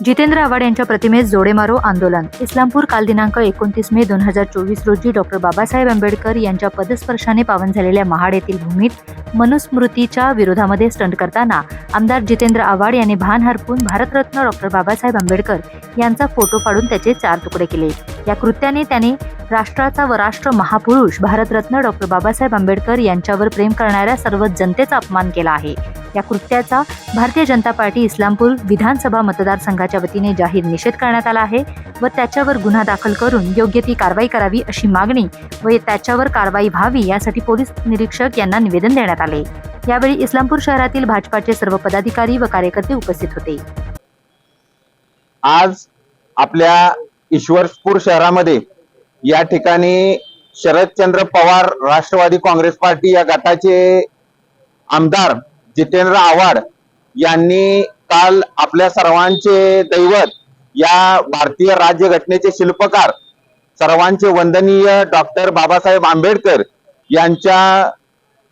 जितेंद्र आव्हाड यांच्या प्रतिमेस जोडेमारो आंदोलन. इस्लामपूर काल दिनांक एकोणतीस मे दोन हजार चोवीस रोजी डॉक्टर बाबासाहेब आंबेडकर यांच्या पदस्पर्शाने पावन झालेल्या महाड येथील भूमीत मनुस्मृतीच्या विरोधामध्ये स्टंट करताना आमदार जितेंद्र आव्हाड यांनी भान हरपून भारतरत्न डॉक्टर बाबासाहेब आंबेडकर यांचा फोटो फाडून त्याचे चार तुकडे केले. या कृत्याने त्याने राष्ट्राचा व राष्ट्र महापुरुष भारतरत्न डॉक्टर बाबासाहेब आंबेडकर यांच्यावर प्रेम करणाऱ्या सर्व जनतेचा अपमान केला आहे. या कृत्याचा भारतीय जनता पार्टी इस्लामपूर विधानसभा मतदारसंघाच्या वतीने जाहीर निषेध करण्यात आला आहे व त्याच्यावर गुन्हा दाखल करून योग्य ती कारवाई करावी अशी मागणी व त्याच्यावर कारवाई व्हावी यासाठी पोलीस निरीक्षक यांना निवेदन देण्यात आले. यावेळी इस्लामपूर शहरातील भाजपाचे सर्व पदाधिकारी व कार्यकर्ते उपस्थित होते. आज आपल्या ईश्वरपूर शहरामध्ये या ठिकाणी शरदचंद्र पवार राष्ट्रवादी काँग्रेस पार्टी या गटाचे आमदार जितेंद्र आव्हाड यांनी काल आपल्या सर्वांचे दैवत या भारतीय राज्यघटनेचे शिल्पकार सर्वांचे वंदनीय डॉक्टर बाबासाहेब आंबेडकर यांच्या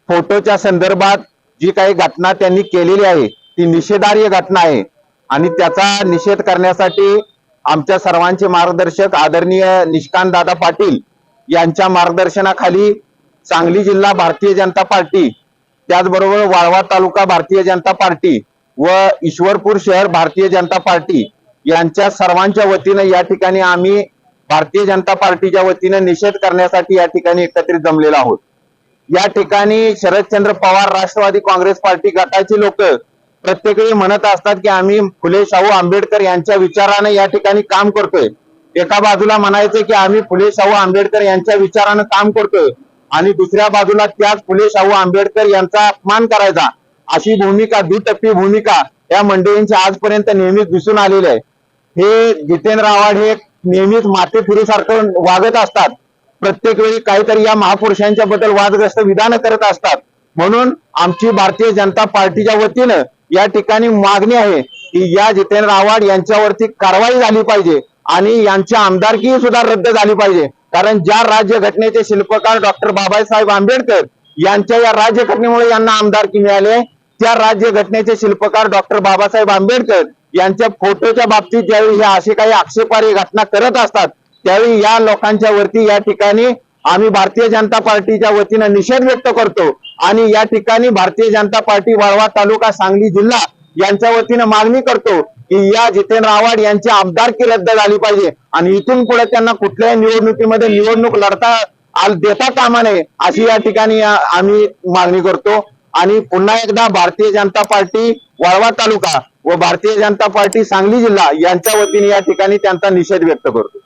फोटोच्या संदर्भात जी काही घटना त्यांनी केलेली आहे ती निषेधार्य घटना आहे आणि त्याचा निषेध करण्यासाठी आमच्या सर्वांचे मार्गदर्शक आदरणीय निष्कांत दादा पाटील यांच्या मार्गदर्शनाखाली सांगली जिल्हा भारतीय जनता पार्टी त्याचबरोबर वाळवा तालुका भारतीय जनता पार्टी व ईश्वरपूर शहर भारतीय जनता पार्टी यांच्या सर्वांच्या वतीनं या ठिकाणी आम्ही भारतीय जनता पार्टीच्या वतीनं निषेध करण्यासाठी या ठिकाणी एकत्रित जमलेलो आहोत. या ठिकाणी शरदचंद्र पवार राष्ट्रवादी काँग्रेस पार्टी गटाची लोक प्रत्येक वेळी म्हणत असतात की आम्ही फुले शाहू आंबेडकर यांच्या विचाराने या ठिकाणी काम करतोय. एका बाजूला म्हणायचं की आम्ही फुले शाहू आंबेडकर यांच्या विचारानं काम करतोय. आणि दुसऱ्या बाजूला त्याच फुले शाहू आंबेडकर यांचा अपमान करायचा. अशी भूमिका दुटप्पी भूमिका या मंडळींची आजपर्यंत नेहमीच दिसून आलेली आहे. हे जितेंद्र आव्हाड हे नेहमीच मातेफिरीसारखं वागत असतात. प्रत्येक वेळी काहीतरी या महापुरुषांच्या बद्दल वादग्रस्त विधान करत असतात. म्हणून आमची भारतीय जनता पार्टीच्या वतीनं या ठिकाणी मागणी आहे की या जितेंद्र आव्हाड यांच्यावरती कारवाई झाली पाहिजे आणि यांची आमदारकी सुद्धा रद्द झाली पाहिजे. कारण ज्या राज्यघटनेचे शिल्पकार डॉक्टर बाबासाहेब आंबेडकर यांच्या या राज्यघटनेमुळे यांना आमदारकी मिळाली त्या राज्यघटनेचे शिल्पकार डॉक्टर बाबासाहेब आंबेडकर यांच्या फोटोच्या बाबतीत ज्यावेळी ह्या असे काही आक्षेपार्ह घटना करत असतात त्यावेळी या लोकांच्या वरती या ठिकाणी आम्ही भारतीय जनता पार्टीच्या वतीनं निषेध व्यक्त करतो. आणि या ठिकाणी भारतीय जनता पार्टी वाळवा तालुका सांगली जिल्हा यांच्या वतीनं मागणी करतो की या जितेंद्र आव्हाड यांची आमदारकी रद्द झाली पाहिजे. आणि इथून पुढे त्यांना कुठल्याही निवडणुकीमध्ये निवडणूक लढता देता कामा नये अशी या ठिकाणी आम्ही मागणी करतो. आणि पुन्हा एकदा भारतीय जनता पार्टी वाळवा तालुका व भारतीय जनता पार्टी सांगली जिल्हा यांच्या वतीने या ठिकाणी त्यांचा निषेध व्यक्त करतो.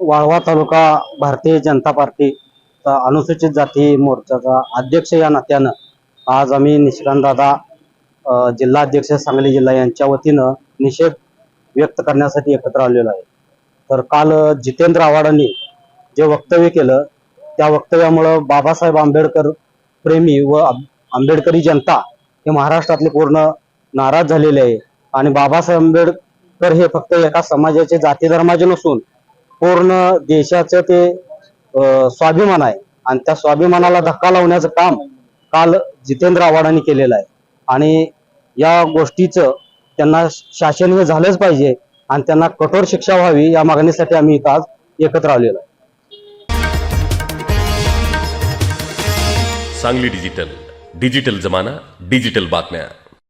वाळवा तालुका भारतीय जनता पार्टी अनुसूचित जाती मोर्चाचा अध्यक्ष या नात्यानं आज आम्ही निष्कांतदादा जिल्हाध्यक्ष जिल्हा अध्यक्ष सांगली जिल्हा यांच्या वतीनं निषेध व्यक्त करण्यासाठी एकत्र आलेलो आहे. तर काल जितेंद्र आव्हाडांनी जे वक्तव्य केलं त्या वक्तव्यामुळं बाबासाहेब आंबेडकर प्रेमी व आंबेडकरी जनता हे महाराष्ट्रातले पूर्ण नाराज झालेले आहे. आणि बाबासाहेब आंबेडकर हे फक्त एका समाजाचे जाती धर्माचे नसून पूर्ण देशाचं ते स्वाभिमान आहे. आणि त्या स्वाभिमानाला धक्का लावण्याचं काम काल जितेंद्र आव्हाडांनी केलेलं आहे. आणि या गोष्टीचं त्यांना शासन हे झालंच पाहिजे आणि त्यांना कठोर शिक्षा व्हावी या मागणीसाठी आम्ही इथं आज एकत्र आलेलो आहे. सांगली डिजिटल. डिजिटल जमाना डिजिटल बातम्या.